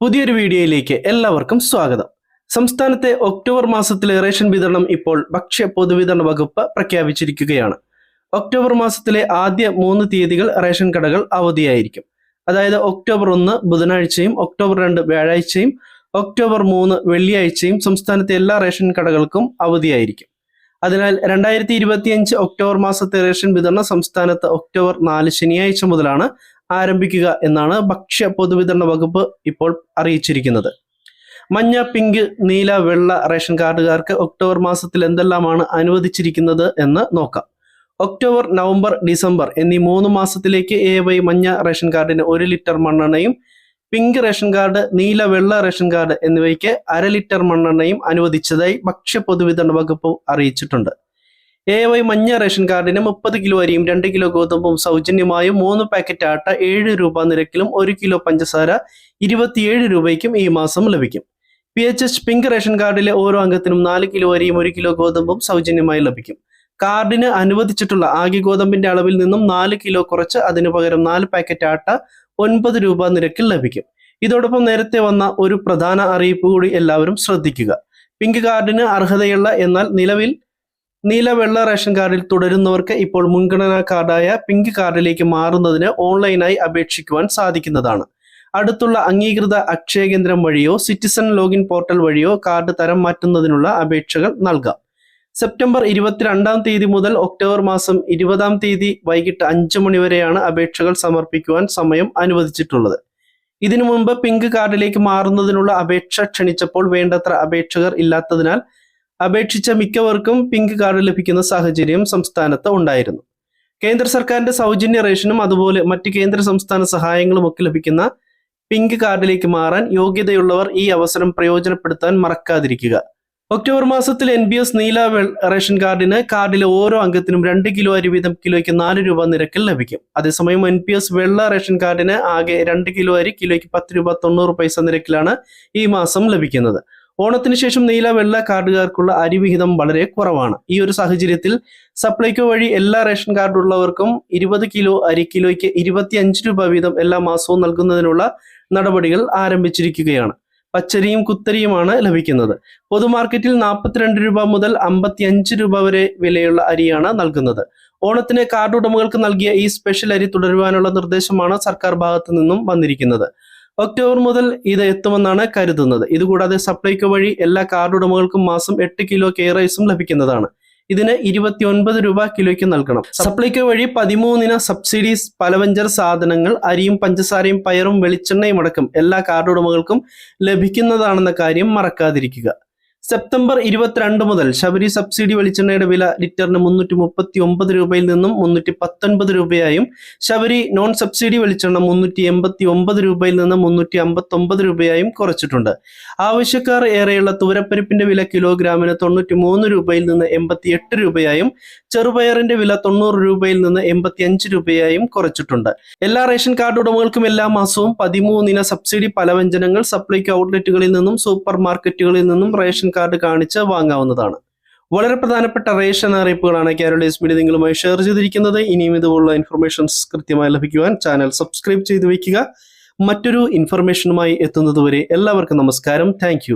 പുതിയൊരു വീഡിയോയിലേക്ക് എല്ലാവർക്കും സ്വാഗതം. സംസ്ഥാനത്തെ ഒക്ടോബർ മാസത്തിലെ റേഷൻ വിതരണം ഇപ്പോൾ ഭക്ഷ്യ പൊതുവിതരണ വകുപ്പ് പ്രഖ്യാപിച്ചിരിക്കുകയാണ്. ഒക്ടോബർ മാസത്തിലെ ആദ്യ മൂന്ന് തീയതികൾ റേഷൻ കടകൾ അവധിയായിരിക്കും. അതായത് ഒക്ടോബർ ഒന്ന് ബുധനാഴ്ചയും ഒക്ടോബർ രണ്ട് വ്യാഴാഴ്ചയും ഒക്ടോബർ മൂന്ന് വെള്ളിയാഴ്ചയും സംസ്ഥാനത്തെ എല്ലാ റേഷൻ കടകൾക്കും അവധിയായിരിക്കും. അതിനാൽ രണ്ടായിരത്തി ഇരുപത്തിയഞ്ച് ഒക്ടോബർ മാസത്തെ റേഷൻ വിതരണം സംസ്ഥാനത്ത് ഒക്ടോബർ നാല് ശനിയാഴ്ച മുതലാണ് ആരംഭിക്കുക എന്നാണ് ഭക്ഷ്യ പൊതുവിതരണ വകുപ്പ് ഇപ്പോൾ അറിയിച്ചിരിക്കുന്നത്. മഞ്ഞ പിങ്ക് നീല വെള്ള റേഷൻ കാർഡുകാർക്ക് ഒക്ടോബർ മാസത്തിൽ എന്തെല്ലാമാണ് അനുവദിച്ചിരിക്കുന്നത് എന്ന് നോക്കാം. ഒക്ടോബർ നവംബർ ഡിസംബർ എന്നീ മൂന്ന് മാസത്തിലേക്ക് എ വൈ മഞ്ഞ റേഷൻ കാർഡിന് ഒരു ലിറ്റർ മണ്ണെണ്ണയും പിങ്ക് റേഷൻ കാർഡ് നീല വെള്ള റേഷൻ കാർഡ് എന്നിവയ്ക്ക് അര ലിറ്റർ മണ്ണെണ്ണയും അനുവദിച്ചതായി ഭക്ഷ്യ പൊതുവിതരണ വകുപ്പ് അറിയിച്ചിട്ടുണ്ട്. എ വൈ മഞ്ഞ റേഷൻ കാർഡിന് മുപ്പത് കിലോ അരിയും രണ്ട് കിലോ ഗോതമ്പും സൗജന്യമായും മൂന്ന് പാക്കറ്റ് ആട്ട ഏഴ് രൂപ നിരക്കിലും ഒരു കിലോ പഞ്ചസാര ഇരുപത്തിയേഴ് രൂപയ്ക്കും ഈ മാസം ലഭിക്കും. P H H pink ration കാർഡിലെ ഓരോ അംഗത്തിനും നാല് കിലോ അരിയും ഒരു കിലോ ഗോതമ്പും സൗജന്യമായി ലഭിക്കും. കാർഡിന് അനുവദിച്ചിട്ടുള്ള ആകെ ഗോതമ്പിന്റെ അളവിൽ നിന്നും നാല് കിലോ കുറച്ച് അതിനു പകരം നാല് പാക്കറ്റ് ആട്ട ഒൻപത് രൂപ നിരക്കിൽ ലഭിക്കും. ഇതോടൊപ്പം നേരത്തെ വന്ന ഒരു പ്രധാന അറിയിപ്പ് കൂടി എല്ലാവരും ശ്രദ്ധിക്കുക. പിങ്ക് കാർഡിന് അർഹതയുള്ള എന്നാൽ നിലവിൽ നീല വെള്ള റേഷൻ കാർഡിൽ തുടരുന്നവർക്ക് ഇപ്പോൾ മുൻഗണനാ കാർഡായ പിങ്ക് കാർഡിലേക്ക് മാറുന്നതിന് ഓൺലൈനായി അപേക്ഷിക്കുവാൻ സാധിക്കുന്നതാണ്. അടുത്തുള്ള അംഗീകൃത അക്ഷയ കേന്ദ്രം വഴിയോ സിറ്റിസൺ ലോഗിൻ പോർട്ടൽ വഴിയോ കാർഡ് തരം മാറ്റുന്നതിനുള്ള അപേക്ഷകൾ നൽകാം. സെപ്റ്റംബർ ഇരുപത്തിരണ്ടാം തീയതി മുതൽ ഒക്ടോബർ മാസം ഇരുപതാം തീയതി വൈകിട്ട് അഞ്ച് മണി വരെയാണ് അപേക്ഷകൾ സമർപ്പിക്കുവാൻ സമയം അനുവദിച്ചിട്ടുള്ളത്. ഇതിനു മുമ്പ് പിങ്ക് കാർഡിലേക്ക് മാറുന്നതിനുള്ള അപേക്ഷ ക്ഷണിച്ചപ്പോൾ വേണ്ടത്ര അപേക്ഷകർ ഇല്ലാത്തതിനാൽ അപേക്ഷിച്ച മിക്കവർക്കും പിങ്ക് കാർഡ് ലഭിക്കുന്ന സാഹചര്യം സംസ്ഥാനത്ത് ഉണ്ടായിരുന്നു. കേന്ദ്ര സർക്കാരിന്റെ സൗജന്യ റേഷനും അതുപോലെ മറ്റ് കേന്ദ്ര സംസ്ഥാന സഹായങ്ങളും ഒക്കെ ലഭിക്കുന്ന പിങ്ക് കാർഡിലേക്ക് മാറാൻ യോഗ്യതയുള്ളവർ ഈ അവസരം പ്രയോജനപ്പെടുത്താൻ മറക്കാതിരിക്കുക. ഒക്ടോബർ മാസത്തിൽ എൻ ബി എസ് നീല റേഷൻ കാർഡിന് കാർഡിലെ ഓരോ അംഗത്തിനും രണ്ട് കിലോ അരി വീതം കിലോയ്ക്ക് നാല് രൂപ നിരക്കിൽ ലഭിക്കും. അതേസമയം എൻ പി എസ് വെള്ള റേഷൻ കാർഡിന് ആകെ രണ്ട് കിലോ അരി കിലോയ്ക്ക് പത്ത് രൂപ തൊണ്ണൂറ് പൈസ നിരക്കിലാണ് ഈ മാസം ലഭിക്കുന്നത്. ഓണത്തിന് ശേഷം നീല വെള്ള കാർഡുകാർക്കുള്ള അരിവിഹിതം വളരെ കുറവാണ്. ഈ ഒരു സാഹചര്യത്തിൽ സപ്ലൈകോ വഴി എല്ലാ റേഷൻ കാർഡുള്ളവർക്കും ഇരുപത് കിലോ അരി കിലോയ്ക്ക് ഇരുപത്തി അഞ്ച് രൂപ വീതം എല്ലാ മാസവും നൽകുന്നതിനുള്ള നടപടികൾ ആരംഭിച്ചിരിക്കുകയാണ്. പച്ചരിയും കുത്തരിയുമാണ് ലഭിക്കുന്നത്. പൊതുമാർക്കറ്റിൽ നാൽപ്പത്തിരണ്ട് രൂപ മുതൽ അമ്പത്തി അഞ്ച് രൂപ വരെ വിലയുള്ള അരിയാണ് നൽകുന്നത്. ഓണത്തിന് കാർഡ് ഉടമകൾക്ക് നൽകിയ ഈ സ്പെഷ്യൽ അരി തുടരുവാനുള്ള നിർദ്ദേശമാണ് സർക്കാർ ഭാഗത്തു നിന്നും വന്നിരിക്കുന്നത്. ഒക്ടോബർ മുതൽ ഇത് എത്തുമെന്നാണ് കരുതുന്നത്. ഇതുകൂടാതെ സപ്ലൈകോ വഴി എല്ലാ കാർഡ് ഉടമകൾക്കും മാസം എട്ട് കിലോ കെയർ റൈസും ലഭിക്കുന്നതാണ്. ഇതിന് ഇരുപത്തി ഒൻപത് രൂപ കിലോയ്ക്ക് നൽകണം. സപ്ലൈകോ വഴി പതിമൂന്നിന സബ്സിഡീസ് പലവഞ്ചർ സാധനങ്ങൾ അരിയും പഞ്ചസാരയും പയറും വെളിച്ചെണ്ണയും അടക്കം എല്ലാ കാർഡ് ഉടമകൾക്കും ലഭിക്കുന്നതാണെന്ന കാര്യം മറക്കാതിരിക്കുക. സെപ്റ്റംബർ ഇരുപത്തിരണ്ട് മുതൽ ശബരി സബ്സിഡി വെളിച്ചെണ്ണയുടെ വില ലിറ്ററിന് മുന്നൂറ്റി മുപ്പത്തി ഒമ്പത് രൂപയിൽ നിന്നും മുന്നൂറ്റി പത്തൊൻപത് രൂപയായും ശബരി നോൺ സബ്സിഡി വെളിച്ചെണ്ണ മുന്നൂറ്റി എൺപത്തി ഒമ്പത് രൂപയിൽ നിന്ന് മുന്നൂറ്റി അമ്പത്തി ഒമ്പത് രൂപയായും കുറച്ചിട്ടുണ്ട്. ആവശ്യക്കാർ ഏറെയുള്ള തൂരപ്പരിപ്പിന്റെ വില കിലോഗ്രാമിന് തൊണ്ണൂറ്റി മൂന്ന് രൂപയിൽ നിന്ന് എൺപത്തി എട്ട് രൂപയായും ചെറുപയറിന്റെ വില തൊണ്ണൂറ് രൂപയിൽ നിന്ന് എൺപത്തി അഞ്ച് രൂപയായും കുറച്ചിട്ടുണ്ട്. എല്ലാ റേഷൻ കാർഡ് ഉടമകൾക്കും എല്ലാ മാസവും പതിമൂന്നിന സബ്സിഡി പലവ്യഞ്ജനങ്ങൾ സപ്ലൈക്ക് ഔട്ട്ലെറ്റുകളിൽ നിന്നും സൂപ്പർ മാർക്കറ്റുകളിൽ നിന്നും കാർഡ് കാണിച്ച് വാങ്ങാവുന്നതാണ്. വളരെ പ്രധാനപ്പെട്ട റേഷൻ അറിയിപ്പുകളാണ് കേരളീസ് മീഡിയ നിങ്ങളുമായി ഷെയർ ചെയ്തിരിക്കുന്നത്. ഇനിയും ഇതുപോലുള്ള ഇൻഫർമേഷൻസ് കൃത്യമായി ലഭിക്കുവാൻ ചാനൽ സബ്സ്ക്രൈബ് ചെയ്ത് വയ്ക്കുക. മറ്റൊരു ഇൻഫർമേഷനുമായി എത്തുന്നതുവരെ എല്ലാവർക്കും നമസ്കാരം. താങ്ക്